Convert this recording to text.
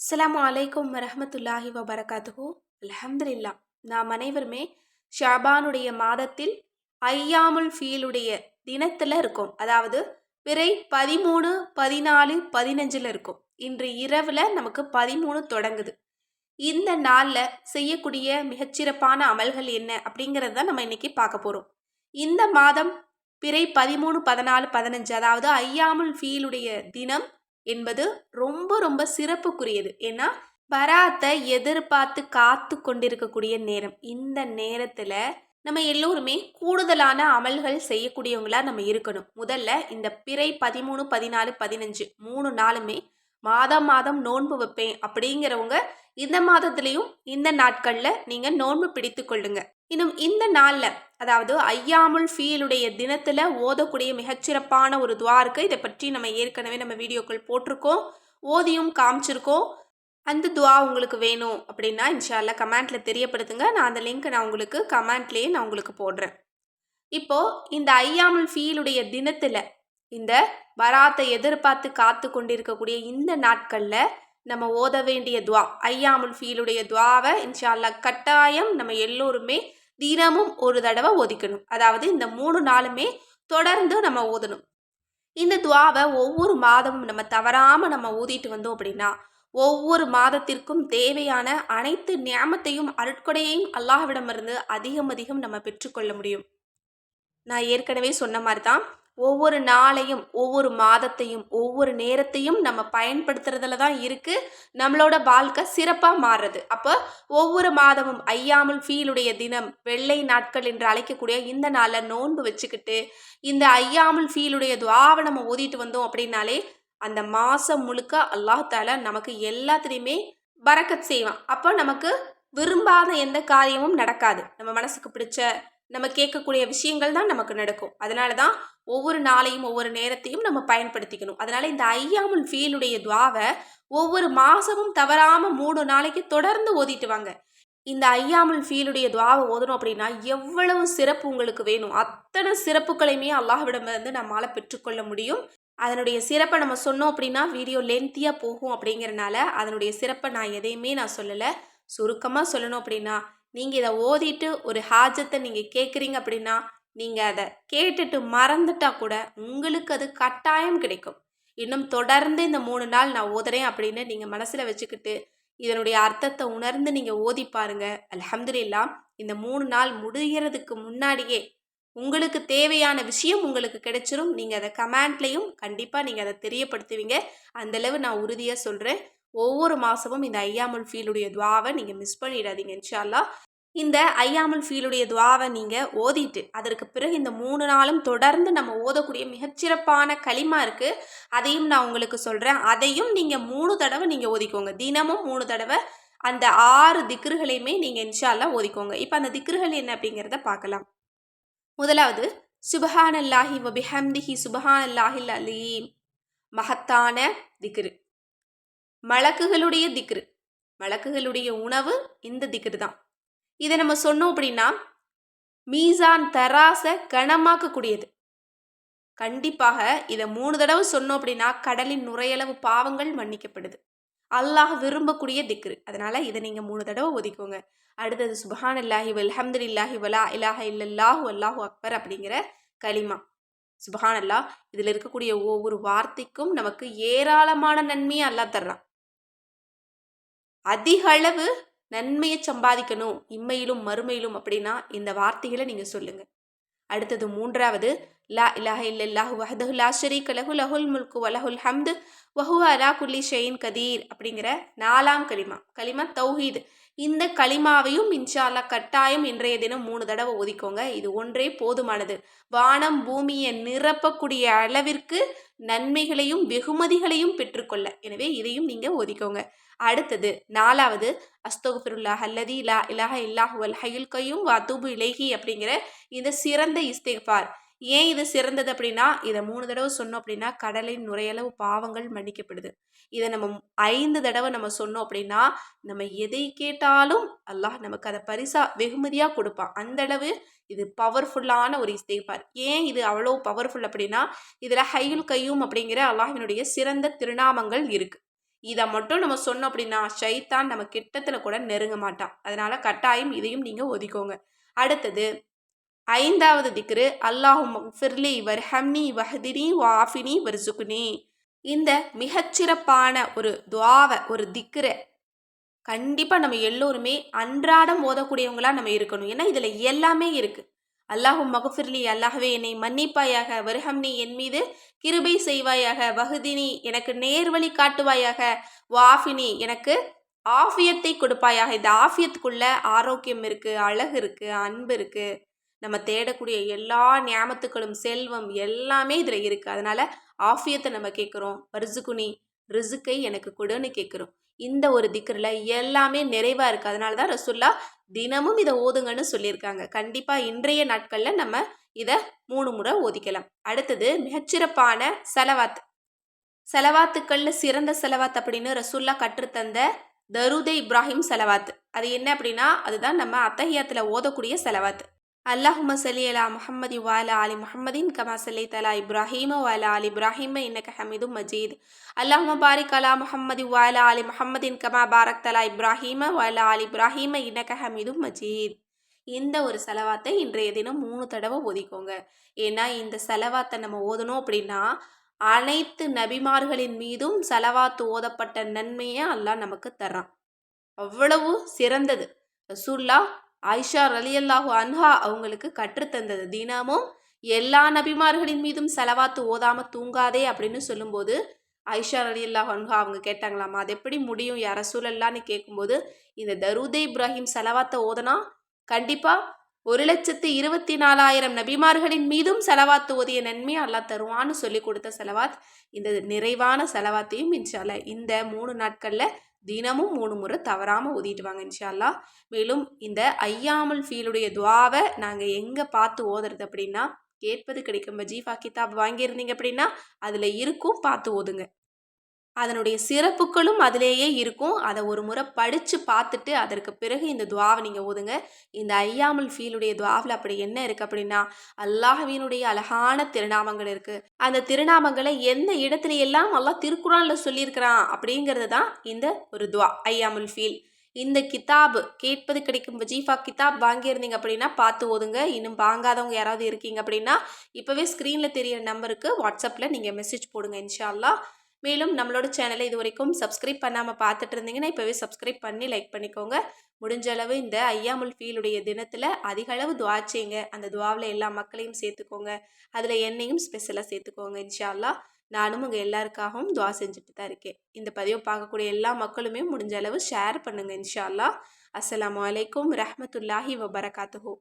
அஸ்லாம் அலைக்கும் வரமத்துல்லாஹி வபரகாத்துஹு. அல்ஹம்துலில்லா நாம் அனைவருமே ஷாபானுடைய மாதத்தில் ஐயாமுல் ஃபீலுடைய தினத்தில் இருக்கோம். அதாவது பிறை பதிமூணு பதினாலு பதினஞ்சில் இருக்கும். இன்று இரவில் நமக்கு பதிமூணு தொடங்குது. இந்த நாளில் செய்யக்கூடிய மிகச்சிறப்பான அமல்கள் என்ன அப்படிங்கிறது தான் நம்ம இன்னைக்கு பார்க்க போகிறோம் இந்த மாதம் பிறை பதிமூணு பதினாலு பதினஞ்சு அதாவது ஐயாமுல் ஃபீலுடைய தினம் என்பது ரொம்ப ரொம்ப சிறப்புக்குரியது. ஏன்னா பராத்தை எதிர்பார்த்து காத்து கொண்டிருக்கக்கூடிய நேரம். இந்த நேரத்தில் நம்ம எல்லோருமே கூடுதலான அமல்கள் செய்யக்கூடியவங்களா நம்ம இருக்கணும். முதல்ல இந்த பிறை பதிமூணு பதினாலு பதினஞ்சு மூணு நாளுமே மாதம் மாதம் நோன்பு வைப்பேன் அப்படிங்கிறவங்க இந்த மாதத்துலேயும் இந்த நாட்களில் நீங்கள் நோன்பு பிடித்து கொள்ளுங்க. இன்னும் இந்த நாளில் அதாவது ஐயாமுல் ஃபீலுடைய தினத்தில் ஓதக்கூடிய மிகச்சிறப்பான ஒரு துவா இருக்குது இதை பற்றி நம்ம ஏற்கனவே நம்ம வீடியோக்கள் போட்டிருக்கோம் ஓதியும் காமிச்சிருக்கோம். அந்த துவா உங்களுக்கு வேணும் அப்படின்னா இன்ஷால்லா கமெண்ட்டில் தெரியப்படுத்துங்க. நான் அந்த லிங்க் நான் உங்களுக்கு கமெண்ட்லேயே நான் உங்களுக்கு போடுறேன். இப்போது இந்த ஐயாமுல் ஃபீலுடைய தினத்தில் இந்த வராத்தை எதிர்பார்த்து காத்து கொண்டிருக்கக்கூடிய இந்த நாட்களில் நம்ம ஓத வேண்டிய துவா ஐயாமுல் ஃபீலுடைய துவாவை இன்ஷால்லா கட்டாயம் நம்ம எல்லோருமே தினமும் ஒரு தடவை ஒதுக்கணும் அதாவது இந்த மூணு நாளுமே தொடர்ந்து நம்ம ஓதணும். இந்த துவாவை ஒவ்வொரு மாதமும் நம்ம தவறாமல் நம்ம ஊதிட்டு வந்தோம் அப்படின்னா ஒவ்வொரு மாதத்திற்கும் தேவையான அனைத்து நியமத்தையும் அருட்கொடையையும் அல்லாஹ்விடமிருந்து அதிகம் அதிகம் நம்ம பெற்றுக்கொள்ள முடியும். நான் ஏற்கனவே சொன்ன மாதிரி தான் ஒவ்வொரு நாளையும் ஒவ்வொரு மாதத்தையும் ஒவ்வொரு நேரத்தையும் நம்ம பயன்படுத்துறதுல தான் இருக்குது நம்மளோட வாழ்க்கை சிறப்பாக மாறுறது அப்போ ஒவ்வொரு மாதமும் ஐயாமுல் ஃபீலுடைய தினம் வெள்ளை நாட்கள் என்று அழைக்கக்கூடிய இந்த நாளில் நோன்பு வச்சுக்கிட்டு இந்த ஐயாமுல் ஃபீலுடைய துவாவை நம்ம ஓதிட்டு வந்தோம் அப்படின்னாலே அந்த மாதம் முழுக்க அல்லாஹால நமக்கு எல்லாத்துலேயுமே பறக்கத் செய்வான். அப்போ நமக்கு விரும்பாத எந்த காரியமும் நடக்காது. நம்ம மனசுக்கு பிடிச்ச நம்ம கேட்கக்கூடிய விஷயங்கள் தான் நமக்கு நடக்கும். அதனால தான் ஒவ்வொரு நாளையும் ஒவ்வொரு நேரத்தையும் நம்ம பயன்படுத்திக்கணும். அதனால இந்த ஐயாமுல் ஃபீலுடைய துவாவை ஒவ்வொரு மாதமும் தவறாமல் மூணு நாளைக்கு தொடர்ந்து ஓதிட்டு வாங்க. இந்த ஐயாமுல் ஃபீலுடைய துவாவை ஓதணும் அப்படின்னா எவ்வளவு சிறப்பு உங்களுக்கு வேணும்? அத்தனை சிறப்புகளையுமே அல்லாஹ்விடமிருந்து நம்மளால் பெற்றுக்கொள்ள முடியும். அதனுடைய சிறப்பை நம்ம சொன்னோம் அப்படின்னா வீடியோ லென்த்தியாக போகும் அப்படிங்கிறனால அதனுடைய சிறப்பை நான் எதையுமே நான் சொல்லலை. சுருக்கமாக சொல்லணும் அப்படின்னா நீங்கள் இதை ஓதிட்டு ஒரு ஹாஜத்தை நீங்கள் கேட்குறீங்க அப்படின்னா நீங்கள் அதை கேட்டுட்டு மறந்துட்டா கூட உங்களுக்கு அது கட்டாயம் கிடைக்கும். இன்னும் தொடர்ந்து இந்த மூணு நாள் நான் ஓதுறேன் அப்படின்னு நீங்கள் மனசில் வச்சுக்கிட்டு இதனுடைய அர்த்தத்தை உணர்ந்து நீங்கள் ஓதி பாருங்க. அலமதுல்லா இந்த மூணு நாள் முடிகிறதுக்கு முன்னாடியே உங்களுக்கு தேவையான விஷயம் உங்களுக்கு கிடைச்சிரும். நீங்கள் அதை கமெண்ட்லேயும் கண்டிப்பாக நீங்கள் அதை தெரியப்படுத்துவீங்க. அந்தளவு நான் உறுதியாக சொல்கிறேன் ஒவ்வொரு மாதமும் இந்த ஐயாமுல் ஃபீலுடைய துவாவை நீங்கள் மிஸ் பண்ணிடாதீங்க இன்ஷால்லா இந்த ஐயாமல் ஃபீலுடைய துவாவை நீங்கள் ஓதிட்டு அதற்கு பிறகு இந்த மூணு நாளும் தொடர்ந்து நம்ம ஓதக்கூடிய மிகச்சிறப்பான களிமா இருக்குது அதையும் நான் உங்களுக்கு சொல்கிறேன் அதையும் நீங்கள் மூணு தடவை நீங்கள் ஓதிக்கோங்க. தினமும் மூணு தடவை அந்த ஆறு திக்ருகளையுமே நீங்கள் இன்ஷால்லா ஓதிக்கோங்க. இப்போ அந்த திக்ருகள் என்ன அப்படிங்கிறத பார்க்கலாம். முதலாவது சுபஹானல்லாஹி வபிஹம்திஹி சுபஹானல்லாஹில் அலீம். மகத்தான திக்ரு. மலக்குகளுடைய திக்ரு. மலக்குகளுடைய உணவு இந்த திக்ரு தான். இதை நம்ம சொன்னோம் அப்படின்னா மீசான் தராசை கனமாக்கக்கூடியது. கண்டிப்பாக இதை மூணு தடவை சொன்னோம் அப்படின்னா கடலின் நுரையளவு பாவங்கள் மன்னிக்கப்படுது. அல்லாஹ் விரும்பக்கூடிய திக்ரு. அதனால இதை நீங்கள் மூணு தடவை ஒதுக்கோங்க அடுத்தது சுபஹான் இல்லாஹி வல்ஹம்து இல்லாஹி வலா இலாஹ இல்லல்லாஹு அல்லாஹு அக்பர் அப்படிங்கிற களிமா. சுபஹான் அல்லாஹ் இதில் இருக்கக்கூடிய ஒவ்வொரு வார்த்தைக்கும் நமக்கு ஏராளமான நன்மையை அல்லாஹ் தர்றான். அதிக அளவு நன்மையை சம்பாதிக்கணும் இம்மையிலும் மறுமையிலும் அப்படின்னா இந்த வார்த்தைகளை நீங்கள் சொல்லுங்கள் அடுத்தது மூன்றாவது லா இலாஹ இல்லல்லாஹு வஹதஹு லா ஷரீக் லஹு லஹுல் முல்கு வலஹுல் ஹம்து வஹு அலா குல்லி ஷெயின் கதீர் அப்படிங்கிற நாலாம் களிமா. களிமா தௌஹீது. இந்த களிமாவையும் இன்ஷால்லா கட்டாயம் இன்றைய தினம் மூணு தடவை ஒதுக்கோங்க. இது ஒன்றே போதுமானது. வானம் பூமியை நிரப்பக்கூடிய அளவிற்கு நன்மைகளையும் வெகுமதிகளையும் பெற்றுக்கொள்ள. எனவே இதையும் நீங்கள் ஒதுக்கோங்க. அடுத்தது நாலாவது அஸ்தோஃபிருல்லா அல்லதி லா இலாஹ இல்லாஹுவல் ஹயுல் கையும் வாத்தூபு இலேஹி அப்படிங்கிற இந்த சிறந்த இஸ்திஃபார் ஏன் இது சிறந்தது அப்படின்னா இதை மூணு தடவை சொன்னோம் அப்படின்னா கடலின் நுரையளவு பாவங்கள் மன்னிக்கப்படுது. இதை நம்ம ஐந்து தடவை நம்ம சொன்னோம் அப்படின்னா நம்ம எதை கேட்டாலும் அல்லாஹ் நமக்கு அதை பரிசா வெகுமதியாக கொடுப்பான். அந்த அளவு இது பவர்ஃபுல்லான ஒரு இஸ்திஃபார் ஏன் இது அவ்வளோ பவர்ஃபுல் அப்படின்னா இதில் ஹையுல் கையும் அப்படிங்கிற அல்லாஹினுடைய சிறந்த திருநாமங்கள் இருக்குது இதை மட்டும் நம்ம சொன்னோம் அப்படின்னா ஷைத்தான் நம்ம கிட்டத்தில் கூட நெருங்க மாட்டான். அதனால கட்டாயம் இதையும் நீங்கள் ஒதுக்கோங்க. அடுத்தது ஐந்தாவது திக்ரு அல்லாஹும் ஃபிர்லி வர்ஹம்னி வஹதினி வாஃபினி வர்சுகுனி இந்த மிகச்சிறப்பான ஒரு துவாவை ஒரு திக்ரை. கண்டிப்பாக நம்ம எல்லோருமே அன்றாடம் ஓதக்கூடியவங்களாக நம்ம இருக்கணும். ஏன்னா இதில் எல்லாமே இருக்குது அல்லாஹும் மகுஃபிர்லி அல்லாஹவே என்னை மன்னிப்பாயாக வருஹம்னி என் மீது கிருபை செய்வாயாக வகுதினி எனக்கு நேர்வழி காட்டுவாயாக வாஃபினி எனக்கு ஆஃபியத்தை கொடுப்பாயாக. இந்த ஆஃபியத்துக்குள்ள ஆரோக்கியம் இருக்குது அழகு இருக்குது அன்பு இருக்குது நம்ம தேடக்கூடிய எல்லா ஞாபகத்துக்களும் செல்வம் எல்லாமே இதில் இருக்குது அதனால் ஆஃபியத்தை நம்ம கேட்குறோம் வர்சுகுனி ரிசுக்கை எனக்கு கொடுன்னு கேட்குறோம் இந்த ஒரு திக்கரில் எல்லாமே நிறைவாக இருக்குது அதனால தான் ரசுல்லா தினமும் இதை ஓதுங்கன்னு சொல்லியிருக்காங்க. கண்டிப்பாக இன்றைய நாட்களில் நம்ம இதை மூணு முறை ஓதிக்கலாம். அடுத்தது மிகச்சிறப்பான செலவாத் செலவாத்துக்களில் சிறந்த செலவாத் அப்படின்னு ரசுல்லா கற்றுத்தந்த தருதே இப்ராஹிம் செலவாத். அது என்ன அப்படின்னா அதுதான் நம்ம அத்தஹியாத்தில் ஓதக்கூடிய செலவாத். அல்லாஹும சலி அலா முஹம்மதி வாலா அலி முஹம்மதின் கமா சலி தலா இப்ராஹிம வாலா அலி இப்ராஹிம இன்னக ஹமீது மஜீத். அல்லாஹும பாரிக் அலா முஹம்மதி வாலா அலி முஹம்மதின் கமா பாரக் தலா இப்ராஹிம வாலா அலி இப்ராஹிம இன்னக ஹமீது மஜீத். இந்த ஒரு செலவாத்தை இன்றைய தினம் மூணு தடவை ஓதிக்கோங்க ஏன்னா இந்த செலவாத்தை நம்ம ஓதணும் அப்படின்னா அனைத்து நபிமார்களின் மீதும் செலவாத்து ஓதப்பட்ட நன்மையை அல்லாஹ் நமக்கு தர்றான். அவ்வளவு சிறந்தது. ரசூல்லா ஆயிஷா ரலியல்லாஹு அன்ஹா அவங்களுக்கு கற்றுத்தந்தது தினமும் எல்லா நபிமார்களின் மீதும் செலவாத்து ஓதாம தூங்காதே அப்படின்னு சொல்லும்போது ஐஷா அலி அல்லாஹ் அன்ஹா அவங்க கேட்டாங்களாமா அது எப்படி முடியும்? யார சூழல்லான்னு கேட்கும்போது இந்த தருதே இப்ராஹிம் செலவாத்தை ஓதனா கண்டிப்பாக ஒரு லட்சத்து இருபத்தி நாலாயிரம் நபிமார்களின் மீதும் செலவாத்து ஓதிய நன்மை அல்லா தருவான்னு சொல்லி கொடுத்த செலவாத் இந்த நிறைவான செலவாத்தையும் இன்ஷால்ல இந்த மூணு நாட்களில் தினமும் மூணு முறை தவறாமல் ஊதிட்டு வாங்க இன்ஷால்லா மேலும் இந்த ஐயாமல் ஃபீலுடைய துவாவை நாங்கள் எங்கே பார்த்து ஓதுறது அப்படின்னா கேட்பது கிடைக்கும். ஜீஃபா கிதாப் வாங்கியிருந்தீங்க அப்படின்னா அதில் இருக்கும் பார்த்து ஓதுங்க. அதனுடைய சிறப்புகளும் அதிலேயே இருக்கும். அதை ஒரு முறை படித்து பார்த்துட்டு அதற்கு பிறகு இந்த துவாவை நீங்கள் ஓதுங்க. இந்த ஐயாமல் ஃபீலுடைய துவாவில் அப்படி என்ன இருக்குது அப்படின்னா அல்லாஹவினுடைய அழகான திருநாமங்கள் இருக்குது அந்த திருநாமங்களை எந்த இடத்துல எல்லாம் அல்லாஹ் திருக்குறானில் சொல்லியிருக்கிறான் அப்படிங்கிறது தான் இந்த ஒரு துவா ஐயாமுல் ஃபீல். இந்த கிதாப் கேட்பது கிடைக்கும் வஜீஃபா கிதாப் வாங்கியிருந்தீங்க அப்படின்னா பார்த்து ஓதுங்க. இன்னும் வாங்காதவங்க யாராவது இருக்கீங்க அப்படின்னா இப்போவே ஸ்க்ரீனில் தெரியிற நம்பருக்கு வாட்ஸ்அப்பில் நீங்கள் மெசேஜ் போடுங்க இன்ஷால்லா மேலும் நம்மளோட சேனலை இது வரைக்கும் சப்ஸ்கிரைப் பண்ணாமல் பார்த்துட்டு இருந்தீங்கன்னா இப்போவே சப்ஸ்கிரைப் பண்ணி லைக் பண்ணிக்கோங்க. முடிஞ்ச அளவு இந்த ஐயாமுல் ஃபீலுடைய தினத்தில் அதிக அளவு துவா செய்யுங்க. அந்த துவாவில் எல்லா மக்களையும் சேர்த்துக்கோங்க. அதில் என்னையும் ஸ்பெஷலாக சேர்த்துக்கோங்க இன்ஷால்லா நானும் உங்கள் எல்லாருக்காகவும் துவா செஞ்சுட்டு தான் இருக்கேன். இந்த பதிவை பார்க்கக்கூடிய எல்லா மக்களுமே முடிஞ்ச அளவு ஷேர் பண்ணுங்கள் இன்ஷால்லா அஸ்லாம் வலைக்கம் ரஹமத்துல்லாஹி வபரகாத்துஹூ.